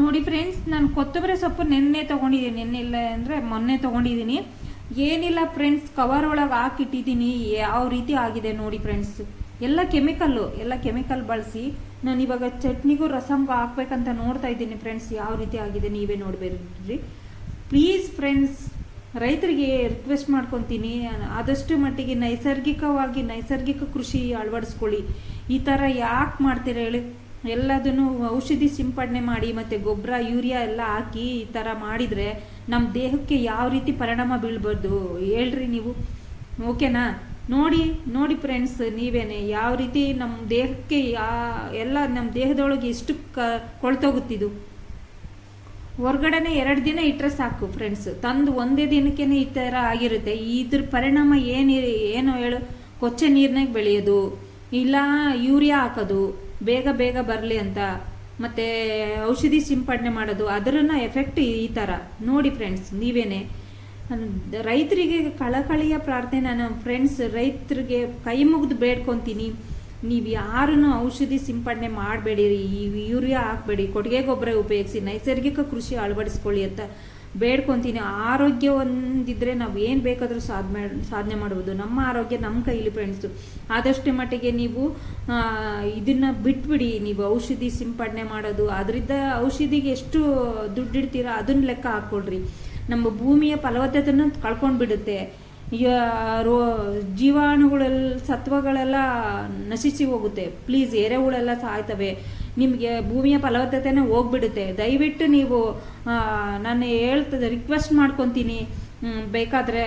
ನೋಡಿ ಫ್ರೆಂಡ್ಸ್ ನಾನು ಕೊತ್ತಂಬರಿ ಸೊಪ್ಪು ನಿನ್ನೆ ತಗೊಂಡಿದ್ದೀನಿ. ನಿನ್ನೆ ಇಲ್ಲ ಅಂದರೆ ಮೊನ್ನೆ ತಗೊಂಡಿದ್ದೀನಿ. ಏನಿಲ್ಲ ಫ್ರೆಂಡ್ಸ್ ಕವರ್ ಒಳಗೆ ಹಾಕಿಟ್ಟಿದ್ದೀನಿ. ಯಾವ ರೀತಿ ಆಗಿದೆ ನೋಡಿ ಫ್ರೆಂಡ್ಸ್ ಎಲ್ಲ ಕೆಮಿಕಲ್ಲು ಎಲ್ಲ ಕೆಮಿಕಲ್ ಬಳಸಿ ನಾನು ಇವಾಗ ಚಟ್ನಿಗೂ ರಸಮ್ಗೂ ಹಾಕ್ಬೇಕಂತ ನೋಡ್ತಾ ಇದ್ದೀನಿ ಫ್ರೆಂಡ್ಸ್ ಯಾವ ರೀತಿ ಆಗಿದೆ ನೀವೇ ನೋಡ್ಬೇಡ್ರಿ. ಪ್ಲೀಸ್ ಫ್ರೆಂಡ್ಸ್ ರೈತರಿಗೆ ರಿಕ್ವೆಸ್ಟ್ ಮಾಡ್ಕೊತೀನಿ. ಆದಷ್ಟು ಮಟ್ಟಿಗೆ ನೈಸರ್ಗಿಕವಾಗಿ ನೈಸರ್ಗಿಕ ಕೃಷಿ ಅಳವಡಿಸ್ಕೊಳ್ಳಿ. ಈ ಥರ ಯಾಕೆ ಮಾಡ್ತೀರ ಹೇಳಿ. ಎಲ್ಲದನ್ನು ಔಷಧಿ ಸಿಂಪಡಣೆ ಮಾಡಿ ಮತ್ತು ಗೊಬ್ಬರ, ಯೂರಿಯಾ ಎಲ್ಲ ಹಾಕಿ ಈ ಥರ ಮಾಡಿದರೆ ನಮ್ಮ ದೇಹಕ್ಕೆ ಯಾವ ರೀತಿ ಪರಿಣಾಮ ಬೀಳ್ಬಾರ್ದು ಹೇಳ್ರಿ ನೀವು. ಓಕೆನಾ? ನೋಡಿ ನೋಡಿ ಫ್ರೆಂಡ್ಸ್ ನೀವೇನೆ ಯಾವ ರೀತಿ ನಮ್ಮ ದೇಹಕ್ಕೆ ಯಾ, ಎಲ್ಲ ನಮ್ಮ ದೇಹದೊಳಗೆ ಎಷ್ಟು ಕ ಕೊಳ್ತೋಗುತ್ತಿದ್ದು ಹೊರ್ಗಡೆನೆ ಎರಡು ದಿನ ಇಟ್ಟರೆ ಸಾಕು ಫ್ರೆಂಡ್ಸ್ ತಂದು ಒಂದೇ ದಿನಕ್ಕೇ ಈ ಥರ ಆಗಿರುತ್ತೆ. ಇದ್ರ ಪರಿಣಾಮ ಏನು ಏನು ಹೇಳು? ಕೊಚ್ಚೆ ನೀರ್ನಾಗ ಬೆಳೆಯೋದು, ಇಲ್ಲ ಯೂರಿಯಾ ಹಾಕೋದು ಬೇಗ ಬೇಗ ಬರಲಿ ಅಂತ. ಮತ್ತೆ ಔಷಧಿ ಸಿಂಪಡಣೆ ಮಾಡೋದು, ಅದರನ್ನ ಎಫೆಕ್ಟ್ ಈ ಥರ ನೋಡಿ ಫ್ರೆಂಡ್ಸ್ ನೀವೇನೆ. ರೈತರಿಗೆ ಕಳಕಳಿಯ ಪ್ರಾರ್ಥನೆ ನಾನು ಫ್ರೆಂಡ್ಸ್ ರೈತರಿಗೆ ಕೈ ಮುಗಿದು ಬೇಡ್ಕೊತೀನಿ. ನೀವು ಯಾರನ್ನು ಔಷಧಿ ಸಿಂಪಡಣೆ ಮಾಡಬೇಡಿರಿ, ಈ ಯೂರಿಯಾ ಹಾಕಬೇಡಿ, ಕೊಟ್ಟಿಗೆ ಗೊಬ್ಬರ ಉಪಯೋಗಿಸಿ, ನೈಸರ್ಗಿಕ ಕೃಷಿ ಅಳವಡಿಸ್ಕೊಳ್ಳಿ ಅಂತ ಬೇಡ್ಕೊತೀನಿ. ಆರೋಗ್ಯ ಒಂದಿದ್ರೆ ನಾವು ಏನು ಬೇಕಾದರೂ ಸಾಧನೆ ಸಾಧನೆ ಮಾಡ್ಬೋದು ನಮ್ಮ ಆರೋಗ್ಯ ನಮ್ಮ ಕೈಲಿ ಫ್ರೆಂಡ್ಸು ಆದಷ್ಟು ಮಟ್ಟಿಗೆ ನೀವು ಇದನ್ನು ಬಿಟ್ಬಿಡಿ. ನೀವು ಔಷಧಿ ಸಿಂಪಡಣೆ ಮಾಡೋದು. ಅದರಿಂದ ಔಷಧಿಗೆ ಎಷ್ಟು ದುಡ್ಡಿಡ್ತೀರಾ ಅದನ್ನ ಲೆಕ್ಕ ಹಾಕ್ಕೊಳ್ರಿ. ನಮ್ಮ ಭೂಮಿಯ ಫಲವತ್ತತೆನ ಕಳ್ಕೊಂಡು ಬಿಡುತ್ತೆ ರೋ ಜೀವಾಣುಗಳೆಲ್ಲ, ಸತ್ವಗಳೆಲ್ಲ ನಶಿಸಿ ಹೋಗುತ್ತೆ. ಪ್ಲೀಸ್ ಎರೆಹುಳೆಲ್ಲ ಸಾಯ್ತವೆ. ನಿಮಗೆ ಭೂಮಿಯ ಫಲವತ್ತತೆನೇ ಹೋಗ್ಬಿಡುತ್ತೆ. ದಯವಿಟ್ಟು ನೀವು ನಾನು ಹೇಳ್ತದೆ ರಿಕ್ವೆಸ್ಟ್ ಮಾಡ್ಕೊತೀನಿ. ಬೇಕಾದರೆ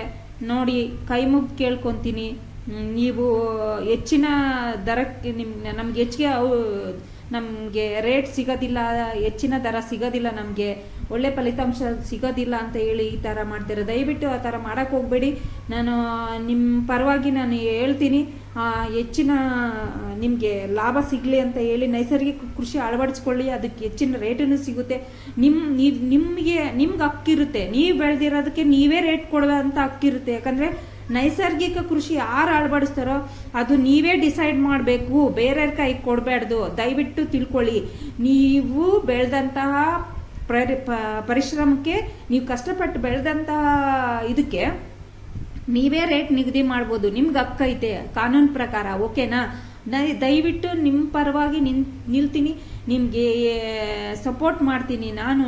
ನೋಡಿ, ಕೈ ಮುಗ್ದು ಕೇಳ್ಕೊತೀನಿ. ನೀವು ಹೆಚ್ಚಿನ ದರಕ್ಕೆ ನಿಮ್ ನಮ್ಗೆ ಹೆಚ್ಚಿಗೆ ನಮಗೆ ರೇಟ್ ಸಿಗೋದಿಲ್ಲ, ಹೆಚ್ಚಿನ ದರ ಸಿಗೋದಿಲ್ಲ ನಮಗೆ. ಒಳ್ಳೆ ಫಲಿತಾಂಶ ಸಿಗೋದಿಲ್ಲ ಅಂತ ಹೇಳಿ ಈ ಥರ ಮಾಡ್ತಾರೆ ದಯವಿಟ್ಟು ಆ ಥರ ಮಾಡೋಕ್ಕೆ ಹೋಗಬೇಡಿ. ನಾನು ನಿಮ್ಮ ಪರವಾಗಿ ನಾನು ಹೇಳ್ತೀನಿ. ಹೆಚ್ಚಿನ, ನಿಮಗೆ ಲಾಭ ಸಿಗಲಿ ಅಂತ ಹೇಳಿ ನೈಸರ್ಗಿಕ ಕೃಷಿ ಅಳವಡಿಸ್ಕೊಳ್ಳಿ. ಅದಕ್ಕೆ ಹೆಚ್ಚಿನ ರೇಟನ್ನು ಸಿಗುತ್ತೆ. ನಿಮ್ಮ ನಿಮಗೆ, ನಿಮ್ಗೆ ಹಕ್ಕಿರುತ್ತೆ. ನೀವು ಬೆಳೆದಿರೋದಕ್ಕೆ ನೀವೇ ರೇಟ್ ಕೊಡುವಂಥ ಹಕ್ಕಿರುತ್ತೆ. ಯಾಕಂದರೆ ನೈಸರ್ಗಿಕ ಕೃಷಿ ಯಾರು ಅಳವಡಿಸ್ತಾರೋ ಅದು ನೀವೇ ಡಿಸೈಡ್ ಮಾಡಬೇಕು. ಬೇರೆಯವ್ರ ಕೈ ಕೊಡಬಾರ್ದು ದಯವಿಟ್ಟು ತಿಳ್ಕೊಳ್ಳಿ. ನೀವು ಬೆಳೆದಂತಹ ಪ್ರ ಪರಿಶ್ರಮಕ್ಕೆ ನೀವು ಕಷ್ಟಪಟ್ಟು ಬೆಳೆದಂತಹ ಇದಕ್ಕೆ ನೀವೇ ರೇಟ್ ನಿಗದಿ ಮಾಡ್ಬೋದು. ನಿಮ್ಗೆ ಹಕ್ಕ ಐತೆ. ಕಾನೂನು ಪ್ರಕಾರ, ಓಕೆನಾ? ದಯವಿಟ್ಟು ನಿಮ್ಮ ಪರವಾಗಿ ನಿನ್ ನಿಲ್ತೀನಿ. ನಿಮಗೆ ಸಪೋರ್ಟ್ ಮಾಡ್ತೀನಿ. ನಾನು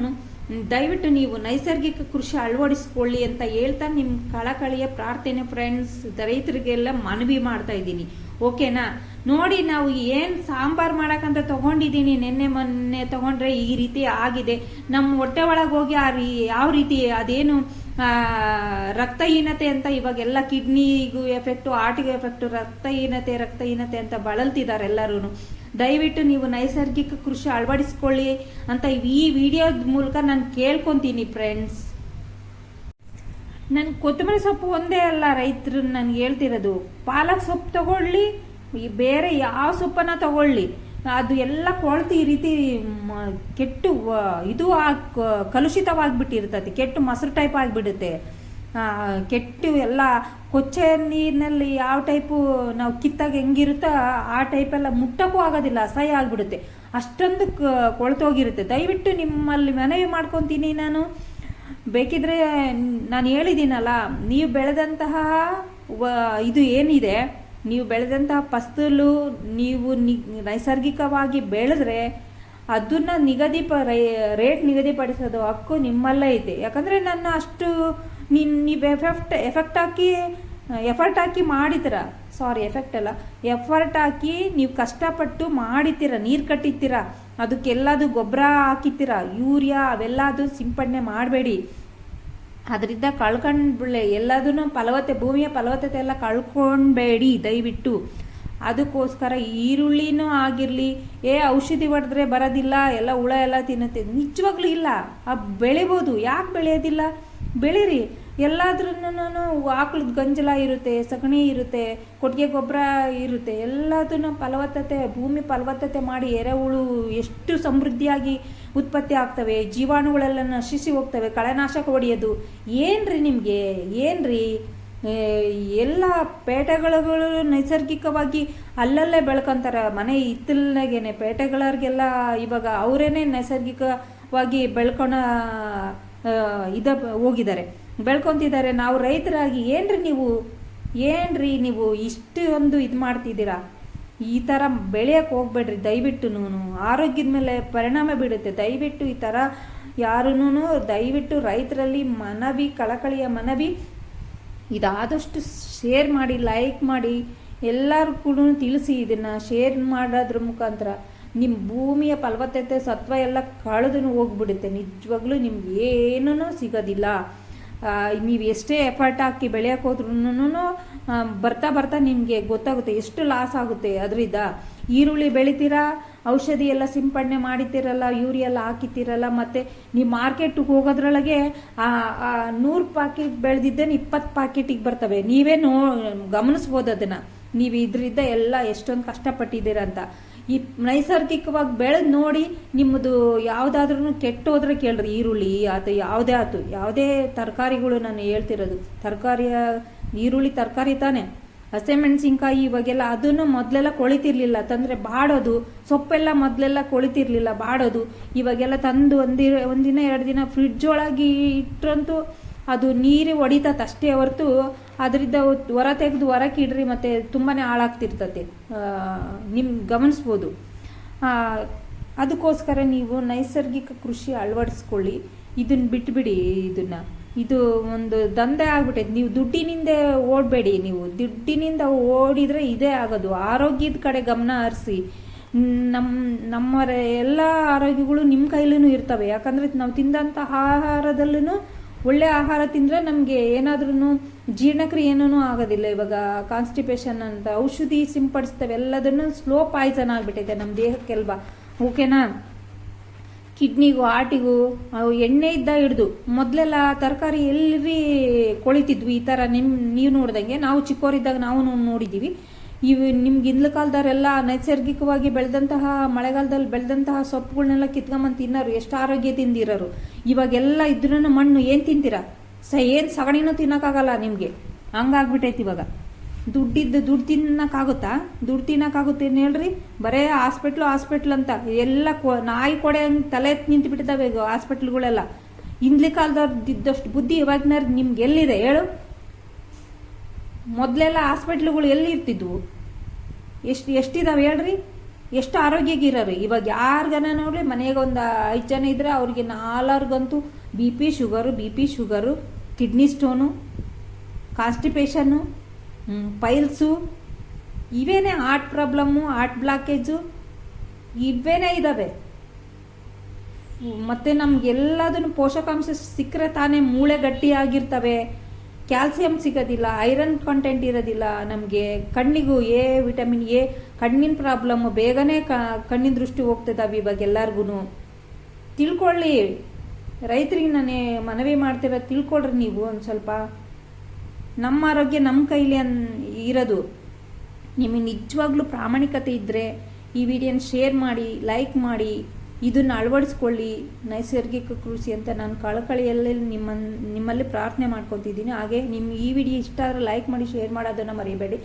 ದಯವಿಟ್ಟು ನೀವು ನೈಸರ್ಗಿಕ ಕೃಷಿ ಅಳವಡಿಸ್ಕೊಳ್ಳಿ ಅಂತ ಹೇಳ್ತಾ ನಿಮ್ಮ ಕಳಕಳಿಯ ಪ್ರಾರ್ಥನೆ ಫ್ರೆಂಡ್ಸ್ ರೈತರಿಗೆಲ್ಲ ಮನವಿ ಮಾಡ್ತಾ ಇದ್ದೀನಿ. ಓಕೆನಾ ನೋಡಿ ನಾವು ಏನು ಸಾಂಬಾರ್ ಮಾಡೋಕ್ಕಂತ ತಗೊಂಡಿದ್ದೀನಿ ನಿನ್ನೆ ಮೊನ್ನೆ ತಗೊಂಡ್ರೆ ಈ ರೀತಿ ಆಗಿದೆ. ನಮ್ಮ ಹೊಟ್ಟೆ ಒಳಗೆ ಹೋಗಿ ಆ ರೀ, ಯಾವ ರೀತಿ ಅದೇನು ರಕ್ತಹೀನತೆ ಅಂತ ಇವಾಗೆಲ್ಲ ಕಿಡ್ನಿಗೂ ಎಫೆಕ್ಟು ಹಾರ್ಟಿಗೆ ಎಫೆಕ್ಟು ರಕ್ತಹೀನತೆ ರಕ್ತಹೀನತೆ ಅಂತ ಬಳಲ್ತಿದ್ದಾರೆ ಎಲ್ಲರೂ ದಯವಿಟ್ಟು ನೀವು ನೈಸರ್ಗಿಕ ಕೃಷಿ ಅಳವಡಿಸ್ಕೊಳ್ಳಿ ಅಂತ ಈ ವಿಡಿಯೋದ ಮೂಲಕ ನಾನು ಕೇಳ್ಕೊಂತೀನಿ ಫ್ರೆಂಡ್ಸ್ ನನ್ನ ಕೊತ್ತಂಬರಿ ಸೊಪ್ಪು ಒಂದೇ ಅಲ್ಲ ರೈತರು ನನ್ಗೆ ಹೇಳ್ತಿರೋದು. ಪಾಲಕ್ ಸೊಪ್ಪು ತಗೊಳ್ಳಿ ಬೇರೆ ಯಾವ ಸೊಪ್ಪನ್ನ ತಗೊಳ್ಳಿ. ಅದು ಎಲ್ಲ ಕೊಳ್ತು ಈ ರೀತಿ ಕೆಟ್ಟು ಇದು ಆಗ್, ಕಲುಷಿತವಾಗಿಬಿಟ್ಟಿರ್ತದೆ, ಕೆಟ್ಟು ಮೊಸರು ಟೈಪ್ ಆಗಿಬಿಡುತ್ತೆ. ಕೆಟ್ಟು ಎಲ್ಲ ಕೊಚ್ಚೆ ನೀರಿನಲ್ಲಿ ಯಾವ ಟೈಪು ನಾವು ಕಿತ್ತಾಗ ಹೆಂಗಿರುತ್ತೋ ಆ ಟೈಪ್ ಎಲ್ಲ ಮುಟ್ಟಕ್ಕೂ ಆಗೋದಿಲ್ಲ, ಅಸಹ್ಯ ಆಗಿಬಿಡುತ್ತೆ. ಅಷ್ಟೊಂದು ಕೊಳ್ತೋಗಿರುತ್ತೆ ದಯವಿಟ್ಟು ನಿಮ್ಮಲ್ಲಿ ಮನವಿ ಮಾಡ್ಕೊತೀನಿ ನಾನು. ಬೇಕಿದ್ರೆ ನಾನು ಹೇಳಿದ್ದೀನಲ್ಲ, ನೀವು ಬೆಳೆದಂತಹ ಇದು ಏನಿದೆ? ನೀವು ಬೆಳೆದಂತಹ ಫಸಲು ನೀವು ನೈಸರ್ಗಿಕವಾಗಿ ಬೆಳೆದ್ರೆ ಅದನ್ನ ನಿಗದಿಪ ರೇಟ್ ನಿಗದಿಪಡಿಸೋದು ಹಕ್ಕು ನಿಮ್ಮಲ್ಲೇ ಐತೆ. ಯಾಕಂದರೆ ನನ್ನ ಅಷ್ಟು ನೀನು ನೀವು ಎಫೆಕ್ಟ್ ಎಫೆಕ್ಟ್ ಹಾಕಿ ಎಫರ್ಟ್ ಹಾಕಿ ಮಾಡಿತೀರ ಸಾರಿ ಎಫೆಕ್ಟ್ ಅಲ್ಲ. ಎಫರ್ಟ್ ಹಾಕಿ ನೀವು ಕಷ್ಟಪಟ್ಟು ಮಾಡಿತೀರ ನೀರು ಕಟ್ಟಿತ್ತೀರ ಅದಕ್ಕೆಲ್ಲದು ಗೊಬ್ಬರ ಹಾಕಿತ್ತೀರ ಯೂರಿಯಾ ಅವೆಲ್ಲದು ಸಿಂಪಡಣೆ ಮಾಡಬೇಡಿ. ಅದರಿಂದ ಕಳ್ಕೊಂಡ್ಬಿಳೆ ಎಲ್ಲದನ್ನು ಫಲವತ್ತೆ, ಭೂಮಿಯ ಫಲವತ್ತತೆ ಎಲ್ಲ ಕಳ್ಕೊಳ್ಬೇಡಿ ದಯವಿಟ್ಟು. ಅದಕ್ಕೋಸ್ಕರ ಈರುಳ್ಳಿನೂ ಆಗಿರಲಿ, ಏ ಔಷಧಿ ಹೊಡೆದ್ರೆ ಬರೋದಿಲ್ಲ, ಎಲ್ಲ ಹುಳ ಎಲ್ಲ ತಿನ್ನುತ್ತೆ. ನಿಜವಾಗ್ಲೂ ಇಲ್ಲ. ಆ ಬೆಳಿಬೋದು. ಯಾಕೆ ಬೆಳೆಯೋದಿಲ್ಲ? ಬೆಳೀರಿ. ಎಲ್ಲಾದ್ರೂ ಆಕಳದ ಗಂಜಲ ಇರುತ್ತೆ, ಸಗಣಿ ಇರುತ್ತೆ, ಕೊಟ್ಟಿಗೆ ಗೊಬ್ಬರ ಇರುತ್ತೆ. ಎಲ್ಲದನ್ನು ಫಲವತ್ತತೆ, ಭೂಮಿ ಫಲವತ್ತತೆ ಮಾಡಿ ಎರೆಹುಳು ಎಷ್ಟು ಸಮೃದ್ಧಿಯಾಗಿ ಉತ್ಪತ್ತಿ ಆಗ್ತವೆ, ಜೀವಾಣುಗಳೆಲ್ಲ ನಶಿಸಿ ಹೋಗ್ತವೆ, ಕಳೆನಾಶಕ ಹೊಡೆಯೋದು. ಏನ್ರಿ ನಿಮಗೆ? ಏನ್ರಿ? ಎಲ್ಲ ಪೇಟೆಗಳು ನೈಸರ್ಗಿಕವಾಗಿ ಅಲ್ಲಲ್ಲೇ ಬೆಳ್ಕೊಂತಾರೆ. ಮನೆ ಇತ್ತಲಾಗೇನೆ ಪೇಟೆಗಳವ್ರಿಗೆಲ್ಲ ಇವಾಗ ಅವರೇನೆ ನೈಸರ್ಗಿಕವಾಗಿ ಬೆಳ್ಕೊಳ ಇದ ಹೋಗಿದ್ದಾರೆ. ಬೆಳ್ಕೊತಿದ್ದಾರೆ. ನಾವು ರೈತರಾಗಿ ಏನ್ರಿ ನೀವು ಏನ್ರಿ ನೀವು ಇಷ್ಟೊಂದು ಇದು ಮಾಡ್ತಿದ್ದೀರಾ? ಈ ಥರ ಬೆಳೆಯಕ್ಕೆ ಹೋಗ್ಬೇಡ್ರಿ. ದಯವಿಟ್ಟು ಆರೋಗ್ಯದ ಮೇಲೆ ಪರಿಣಾಮ ಬೀಳುತ್ತೆ. ದಯವಿಟ್ಟು ಈ ಥರ ಯಾರೂ ದಯವಿಟ್ಟು ರೈತರಲ್ಲಿ ಮನವಿ, ಕಳಕಳಿಯ ಮನವಿ, ಇದಾದಷ್ಟು ಶೇರ್ ಮಾಡಿ, ಲೈಕ್ ಮಾಡಿ ಎಲ್ಲರೂ ಕೂಡ ತಿಳಿಸಿ ಇದನ್ನು ಶೇರ್ ಮಾಡೋದ್ರ ಮುಖಾಂತರ. ನಿಮ್ಮ ಭೂಮಿಯ ಫಲವತ್ತತೆ, ಸತ್ವ ಎಲ್ಲ ಕಳೆದು ಹೋಗ್ಬಿಡುತ್ತೆ. ನಿಜವಾಗ್ಲೂ ನಿಮ್ಗೆ ಏನೂ ಸಿಗೋದಿಲ್ಲ. ನೀವು ಎಷ್ಟೇ ಎಫರ್ಟ್ ಹಾಕಿ ಬೆಳೆಯೋಕೆ ಹೋದ್ರೂ ಬರ್ತಾ ಬರ್ತಾ ನಿಮಗೆ ಗೊತ್ತಾಗುತ್ತೆ ಎಷ್ಟು ಲಾಸ್ ಆಗುತ್ತೆ ಅದರಿಂದ. ಈರುಳ್ಳಿ ಬೆಳಿತೀರಾ, ಔಷಧಿ ಎಲ್ಲ ಸಿಂಪಡಣೆ ಮಾಡಿದ್ದೀರಲ್ಲ ಯೂರಿಯಾ ಎಲ್ಲ ಹಾಕಿದ್ದೀರಲ್ಲ ಮತ್ತೆ ನೀವು ಮಾರ್ಕೆಟ್ಗೆ ಹೋಗೋದ್ರೊಳಗೆ ನೂರು ಪ್ಯಾಕೆಟ್ ಬೆಳೆದಿದ್ದೇನೆ ಇಪ್ಪತ್ತು ಪಾಕೆಟಿಗೆ ಬರ್ತವೆ. ನೀವೇ ನೋ, ಗಮನಿಸ್ಬೋದು ಅದನ್ನು. ನೀವು ಇದರಿಂದ ಎಲ್ಲ ಎಷ್ಟೊಂದು ಕಷ್ಟಪಟ್ಟಿದ್ದೀರ ಅಂತ. ಈ ನೈಸರ್ಗಿಕವಾಗಿ ಬೆಳೆದು ನೋಡಿ ನಿಮ್ಮದು ಯಾವುದಾದ್ರೂ ಕೆಟ್ಟೋದ್ರೆ ಕೇಳ್ರಿ, ಈರುಳ್ಳಿ ಆತ ಯಾವುದೇ ಆಯ್ತು ಯಾವುದೇ ತರಕಾರಿಗಳು ನಾನು ಹೇಳ್ತಿರೋದು, ತರಕಾರಿಯ, ಈರುಳ್ಳಿ ತರಕಾರಿ ತಾನೆ ಹಸಿಮೆಣಸಿನ್ಕಾಯಿ ಇವಾಗೆಲ್ಲ ಅದನ್ನು ಮೊದಲೆಲ್ಲ ಕೊಳಿತಿರ್ಲಿಲ್ಲ, ತಂದ್ರೆ ಬಾಡೋದು, ಸೊಪ್ಪೆಲ್ಲ ಮೊದಲೆಲ್ಲ ಕೊಳಿತಿರ್ಲಿಲ್ಲ, ಬಾಡೋದು, ಇವಾಗೆಲ್ಲ ತಂದು ಒಂದಿ, ಒಂದಿನ, ಎರಡು ದಿನ ಫ್ರಿಡ್ಜ್ ಒಳಗೆ ಇಟ್ಟರಂತೂ ಅದು ನೀರು ಹೊಡಿತತ್ ಅಷ್ಟೇ ಹೊರತು ಅದರಿಂದ ಹೊರ ತೆಗೆದು ಹೊರಕ್ಕೆ ಇಡ್ರಿ ಮತ್ತೆ ತುಂಬಾ ಹಾಳಾಗ್ತಿರ್ತತೆ ನಿಮ್ ಗಮನಿಸ್ಬೋದು. ಅದಕ್ಕೋಸ್ಕರ ನೀವು ನೈಸರ್ಗಿಕ ಕೃಷಿ ಅಳವಡಿಸ್ಕೊಳ್ಳಿ. ಇದನ್ನ ಬಿಟ್ಬಿಡಿ ಇದನ್ನ. ಇದು ಒಂದು ದಂಧೆ ಆಗ್ಬಿಟ್ಟೈತೆ ನೀವು ದುಡ್ಡಿನಿಂದ ಓಡಬೇಡಿ ನೀವು. ದುಡ್ಡಿನಿಂದ ಓಡಿದ್ರೆ ಇದೇ ಆಗೋದು. ಆರೋಗ್ಯದ ಕಡೆ ಗಮನ ಹರಿಸಿ. ನಮ್ಮ ನಮ್ಮ ಎಲ್ಲ ಆರೋಗ್ಯಗಳು ನಿಮ್ಮ ಕೈಲೂ ಇರ್ತವೆ. ಯಾಕಂದ್ರೆ ನಾವು ತಿಂದಂಥ ಆಹಾರದಲ್ಲೂ ಒಳ್ಳೆ ಆಹಾರ ತಿಂದ್ರೆ ನಮಗೆ ಏನಾದ್ರೂ ಜೀರ್ಣಕ್ರಿಯೇನೂ ಆಗೋದಿಲ್ಲ. ಇವಾಗ ಕಾನ್ಸ್ಟಿಪೇಷನ್ ಅಂತ ಔಷಧಿ ಸಿಂಪಡಿಸ್ತೇವೆ, ಎಲ್ಲದನ್ನು ಸ್ಲೋ ಪಾಯ್ಸನ್ ಆಗ್ಬಿಟ್ಟೈತೆ ನಮ್ಮ ದೇಹಕ್ಕೆಲ್ವಾ ಓಕೆನಾ? ಕಿಡ್ನಿಗೂ ಆಟಿಗೂ ಎಣ್ಣೆ ಇದ್ದ ಹಿಡ್ದು ಮೊದಲೆಲ್ಲ ತರಕಾರಿ ಎಲ್ರಿ ಕೊಳಿತಿದ್ವಿ ಈ ಥರ ನಿಮ್ಮ ನೀವು ನೋಡ್ದಂಗೆ. ನಾವು ಚಿಕ್ಕವರಿದ್ದಾಗ ನಾವು ನೋಡಿದ್ದೀವಿ ಇವು ನಿಮ್ಗೆ ಹಿಂದ್ಲ ಕಾಲದವರೆಲ್ಲ ನೈಸರ್ಗಿಕವಾಗಿ ಬೆಳೆದಂತಹ ಮಳೆಗಾಲದಲ್ಲಿ ಬೆಳೆದಂತಹ ಸೊಪ್ಪುಗಳನ್ನೆಲ್ಲ ಕಿತ್ಕೊಂಬಂದು ತಿನ್ನೋರು, ಎಷ್ಟು ಆರೋಗ್ಯ ತಿಂದಿರೋರು. ಇವಾಗೆಲ್ಲ ಇದ್ರೂ ಮಣ್ಣು ಏನು ತಿಂತೀರಾ? ಸ, ಏನು ಸಗಣಿನೂ ತಿನ್ನೋಕ್ಕಾಗಲ್ಲ ನಿಮಗೆ. ಹಂಗಾಗ್ಬಿಟ್ಟೈತಿ ಇವಾಗ. ದುಡ್ಡಿದ್ದು ದುಡ್ಡು ತಿನ್ನೋಕ್ಕಾಗುತ್ತಾ? ದುಡ್ಡು ತಿನ್ನೋಕ್ಕಾಗುತ್ತೆ ಏನ್ ಹೇಳ್ರಿ? ಬರೇ ಹಾಸ್ಪಿಟ್ಲು ಹಾಸ್ಪಿಟ್ಲ್ ಅಂತ. ಎಲ್ಲ ಕೊ- ನಾಯಿ ಕೊಡೆ ಹಂಗ್ ತಲೆ ನಿಂತು ಬಿಟ್ಟಿದ್ದಾವೆ ಈಗ ಹಾಸ್ಪಿಟ್ಲ್ಗಳೆಲ್ಲ. ಹಿಂದ್ಲಿ ಕಾಲದವ್ರದ್ದು ಇದ್ದಷ್ಟು ಬುದ್ಧಿ ಇವಾಗಿನ ನಿಮ್ಗೆ ಎಲ್ಲಿದೆ ಹೇಳು? ಮೊದಲೆಲ್ಲ ಹಾಸ್ಪಿಟ್ಲ್ಗಳು ಎಲ್ಲಿ ಇರ್ತಿದ್ವು ಎಷ್ಟು, ಎಷ್ಟಿದಾವೆ ಹೇಳ್ರಿ? ಎಷ್ಟು ಆರೋಗ್ಯಗಿರೋರು ಇವಾಗ ಯಾರಿಗನ ನೋಡ್ರಿ, ಮನೆಗೆ ಒಂದು ಐದು ಜನ ಇದ್ದರೆ ಅವ್ರಿಗೆ ನಾಲ್ವರ್ಗಂತೂ B P sugar, B P sugar, kidney stone, constipation piles, ಇವೇನೇ heart problem, heart blockage, ಇವೇನೇ ಇದ್ದಾವೆ ಮತ್ತು ನಮ್ಗೆಲ್ಲದನ್ನು ಪೋಷಕಾಂಶ ಸಿಕ್ಕರೆ ತಾನೇ ಮೂಳೆ ಗಟ್ಟಿಯಾಗಿರ್ತವೆ. ಕ್ಯಾಲ್ಸಿಯಂ ಸಿಗೋದಿಲ್ಲ ಐರನ್ ಕಂಟೆಂಟ್ ಇರೋದಿಲ್ಲ, ನಮಗೆ ಕಣ್ಣಿಗೂ ಎ ವಿಟಮಿನ್ ಎ ಕಣ್ಣಿನ ಪ್ರಾಬ್ಲಮ್ ಬೇಗನೆ ಕಣ್ಣಿನ ದೃಷ್ಟಿ ಹೋಗ್ತದೆ ಇವಾಗ ಎಲ್ಲರಿಗೂ ತಿಳ್ಕೊಳ್ಳಿ. ರೈತರಿಗೆ ನಾನೇ ಮನವಿ ಮಾಡ್ತಿರೋ ತಿಳ್ಕೊಳ್ರಿ ನೀವು ಒಂದು ಸ್ವಲ್ಪ. ನಮ್ಮ ಆರೋಗ್ಯ ನಮ್ಮ ಕೈಲಿ ಅನ್, ಇರೋದು. ನಿಮಗೆ ನಿಜವಾಗ್ಲೂ ಪ್ರಾಮಾಣಿಕತೆ ಇದ್ದರೆ ಈ ವಿಡಿಯೋನ ಶೇರ್ ಮಾಡಿ, ಲೈಕ್ ಮಾಡಿ. ಇದನ್ನು ಅಳವಡಿಸ್ಕೊಳ್ಳಿ, ನೈಸರ್ಗಿಕ ಕೃಷಿ ಅಂತ ನಾನು ಕಳಕಳಿಯಲ್ಲಿ ನಿಮ್ಮ ನಿಮ್ಮಲ್ಲಿ ಪ್ರಾರ್ಥನೆ ಮಾಡ್ಕೊತಿದ್ದೀನಿ. ಹಾಗೆ ನಿಮ್ಮ ಈ ವಿಡಿಯೋ ಇಷ್ಟ ಆದರೆ ಲೈಕ್ ಮಾಡಿ ಶೇರ್ ಮಾಡೋದನ್ನು ಮರಿಬೇಡಿ.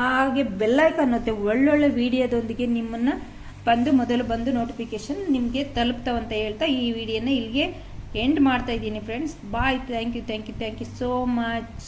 ಹಾಗೆ ಬೆಲ್ಲೈಕ್ ಅನ್ನತ್ತೆ, ಒಳ್ಳೊಳ್ಳೆ ವಿಡಿಯೋದೊಂದಿಗೆ ನಿಮ್ಮನ್ನು ಬಂದು ಮೊದಲು ಬಂದು ನೋಟಿಫಿಕೇಶನ್ ನಿಮಗೆ ತಲುಪ್ತಾವಂತ ಹೇಳ್ತಾ ಈ ವಿಡಿಯೋನ ಇಲ್ಲಿಗೆ ಎಂಡ್ ಮಾಡ್ತಾ ಇದ್ದೀನಿ friends bye thank you thank you thank you so much